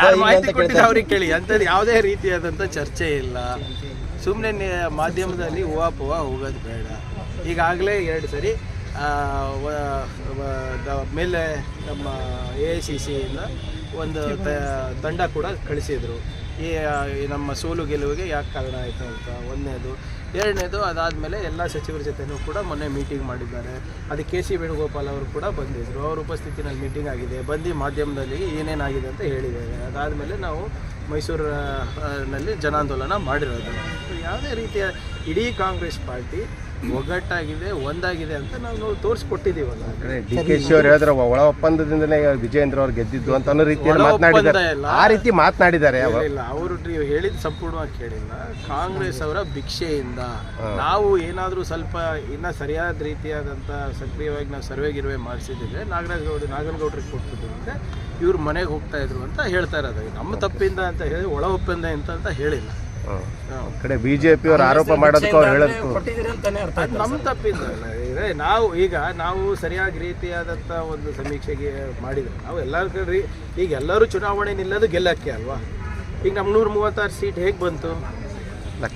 ಯಾರು ಮಾಹಿತಿ ಕೊಟ್ಟಿದ್ದು ಅವ್ರಿಗೆ ಕೇಳಿ. ಅಂಥದ್ದು ಯಾವುದೇ ರೀತಿಯಾದಂಥ ಚರ್ಚೆ ಇಲ್ಲ. ಸುಮ್ಮನೆ ಮಾಧ್ಯಮದಲ್ಲಿ ಹೂವಾ ಪೂವ ಹೋಗೋದು ಬೇಡ. ಈಗಾಗಲೇ ಎರಡು ಸರಿ ಮೇಲೆ ನಮ್ಮ ಎ ಐ ಸಿ ಸಿಯಿಂದ ಒಂದು ತಂಡ ಕೂಡ ಕಳಿಸಿದರು. ಈ ನಮ್ಮ ಸೋಲು ಗೆಲುವಿಗೆ ಯಾಕೆ ಕಾರಣ ಆಯಿತು ಅಂತ ಒಂದನೇದು. ಎರಡನೇದು ಅದಾದಮೇಲೆ ಎಲ್ಲ ಸಚಿವರ ಜೊತೆನೂ ಕೂಡ ಮೊನ್ನೆ ಮೀಟಿಂಗ್ ಮಾಡಿದ್ದಾರೆ. ಅದು ಕೆ ಸಿ ವೇಣುಗೋಪಾಲ್ ಅವರು ಕೂಡ ಬಂದಿದ್ದರು ಅವ್ರ ಉಪಸ್ಥಿತಿನಲ್ಲಿ ಮೀಟಿಂಗ್ ಆಗಿದೆ. ಬಂದು ಮಾಧ್ಯಮದಲ್ಲಿ ಏನೇನಾಗಿದೆ ಅಂತ ಹೇಳಿದ್ದಾರೆ. ಅದಾದಮೇಲೆ ನಾವು ಮೈಸೂರಿನಲ್ಲಿ ಜನಾಂದೋಲನ ಮಾಡಿರೋದು. ಯಾವುದೇ ರೀತಿಯ ಇಡೀ ಕಾಂಗ್ರೆಸ್ ಪಾರ್ಟಿ ಒಗ್ಗಟ್ಟಾಗಿದೆ ಒಂದಾಗಿದೆ ಅಂತ ನಾವು ನಾವು ತೋರಿಸ್ಕೊಟ್ಟಿದ್ದೀವಲ್ಲ. ಡಿ ಕೆ ಶಿ ಅವ್ರು ಹೇಳಿದ್ರೆ ಒಳ ಒಪ್ಪಂದದಿಂದಲೇ ವಿಜಯೇಂದ್ರ ಅವ್ರು ಗೆದ್ದಿದ್ದು ಅಂತ ಅನ್ನೋ ರೀತಿಯಲ್ಲಿ ಮಾತನಾಡಿದ್ದಾರೆ. ಆ ರೀತಿ ಮಾತನಾಡಿದ್ದಾರೆ ಇಲ್ಲ, ಅವರು ನೀವು ಹೇಳಿದ ಸಂಪೂರ್ಣವಾಗಿ ಕೇಳಿಲ್ಲ. ಕಾಂಗ್ರೆಸ್ ಅವರ ಭಿಕ್ಷೆಯಿಂದ ನಾವು ಏನಾದರೂ ಸ್ವಲ್ಪ ಇನ್ನ ಸರಿಯಾದ ರೀತಿಯಾದಂಥ ಸಕ್ರಿಯವಾಗಿ ನಾವು ಸರ್ವೆ ಗಿರ್ವೆ ಮಾಡಿಸಿದ್ರೆ ನಾಗರಾಜ್ ಗೌಡ ನಾಗನಗೌಡ್ರಿಗೆ ಕೊಟ್ಬಿಟ್ಟು ಅಂದ್ರೆ ಇವ್ರು ಮನೆಗೆ ಹೋಗ್ತಾ ಇದ್ರು ಅಂತ ಹೇಳ್ತಾ ಇರೋದು. ನಮ್ಮ ತಪ್ಪಿಂದ ಅಂತ ಹೇಳಿ ಒಳ ಒಪ್ಪಂದ ಅಂತ ಅಂತ ಹೇಳಿಲ್ಲ. ಕಡೆ ಬಿಜೆಪಿ ಅವ್ರು ಆರೋಪ ಮಾಡೋದಕ್ಕೆ ಅವ್ರು ಹೇಳೋದು ನಮ್ಮ ನಾವು ಈಗ ನಾವು ಸರಿಯಾಗಿ ರೀತಿಯಾದಂತ ಒಂದು ಸಮೀಕ್ಷೆಗೆ ಮಾಡಿದ್ರೆ ನಾವು ಎಲ್ಲರ ಕಡೆ ಈಗ ಎಲ್ಲರೂ ಚುನಾವಣೆ ನಿಲ್ಲದು ಗೆಲ್ಲಕ್ಕೆ ಅಲ್ವಾ? ಈಗ ನಮ್ಮ ನೂರ ಮೂವತ್ತಾರು ಸೀಟ್ ಹೇಗೆ ಬಂತು?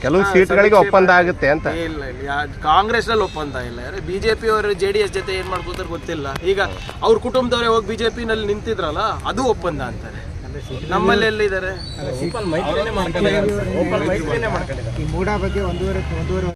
ಕೆಲವು ಸೀಟ್ಗಳಿಗೆ ಒಪ್ಪಂದ ಆಗುತ್ತೆ ಅಂತ. ಇಲ್ಲ ಇಲ್ಲ ಕಾಂಗ್ರೆಸ್ನಲ್ಲಿ ಒಪ್ಪಂದ ಇಲ್ಲ. ಯಾರು ಬಿಜೆಪಿ ಅವರು ಜೆ ಡಿ ಎಸ್ ಜೊತೆ ಏನ್ ಮಾಡ್ಕೋತಾರೆ ಗೊತ್ತಿಲ್ಲ. ಈಗ ಅವ್ರ ಕುಟುಂಬದವರೇ ಹೋಗಿ ಬಿಜೆಪಿ ನಲ್ಲಿ ನಿಂತಿದ್ರಲ್ಲ ಅದು ಒಪ್ಪಂದ ಅಂತಾರೆ. ನಮ್ಮಲ್ಲಿ ಎಲ್ಲಿದ್ದಾರೆ? ಈ ಮೂಡ ಬಗ್ಗೆ ಒಂದೂವರೆ ಒಂದೂವರೆ